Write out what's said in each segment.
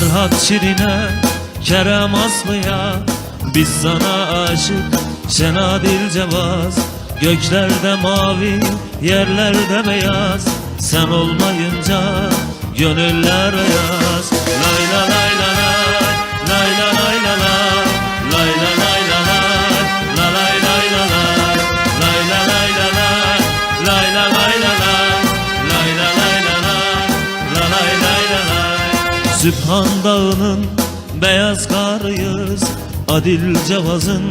Ferhat Şirin'e Kerem Aslı'ya Biz sana aşık Şena Dilcebaz Göklerde mavi Yerlerde beyaz. Sen olmayınca Gönüller ayaz Layla layla lay Sübhan Dağı'nın beyaz karıyız Adil Cevaz'ın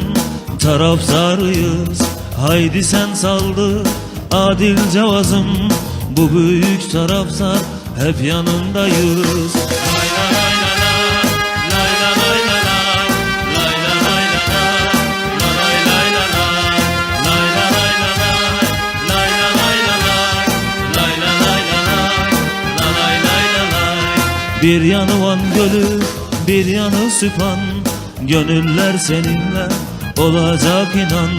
taraftarıyız. Haydi sen saldı Adil Cevaz'ım Bu büyük taraftar hep yanındayız. Bir yanı Van Gölü, bir yanı Süphan. Gönüller seninle olacak inan.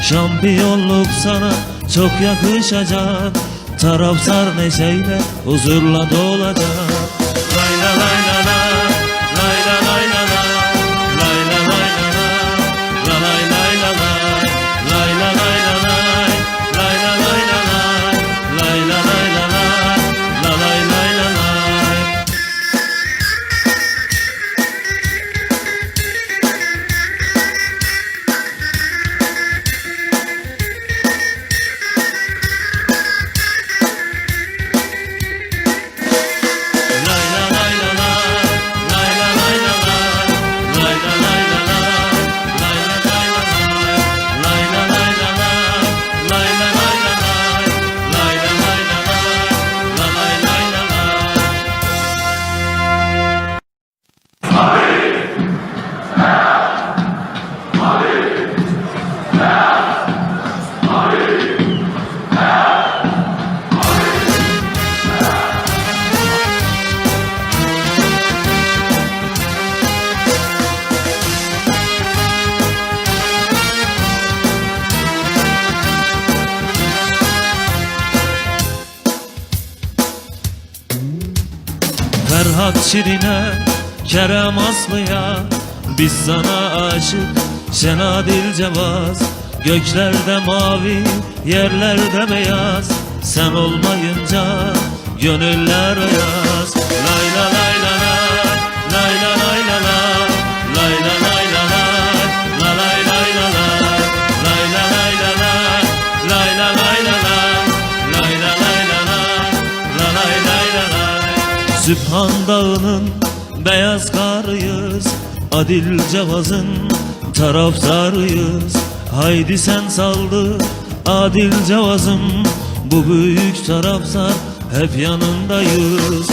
Şampiyonluk sana çok yakışacak. Taraftar neşeyle huzurla dolacak. Ferhat Şirin'e Kerem Aslı'ya Biz sana aşık Şenadil Cevaz Göklerde mavi Yerlerde beyaz Sen olmayınca Gönüller ayaz Lay la lay. Sübhan Dağı'nın beyaz karıyız Adil Cevaz'ın taraftarıyız. Haydi sen saldı Adil Cevaz'ım Bu büyük taraftar hep yanındayız.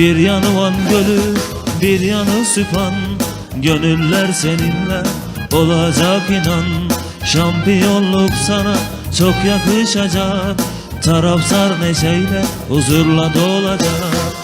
Bir yanı Van Gölü, bir yanı Süphan. Gönüller seninle olacak inan. Şampiyonluk sana çok yakışacak. Tarafsar neşeyle huzurla dolacak.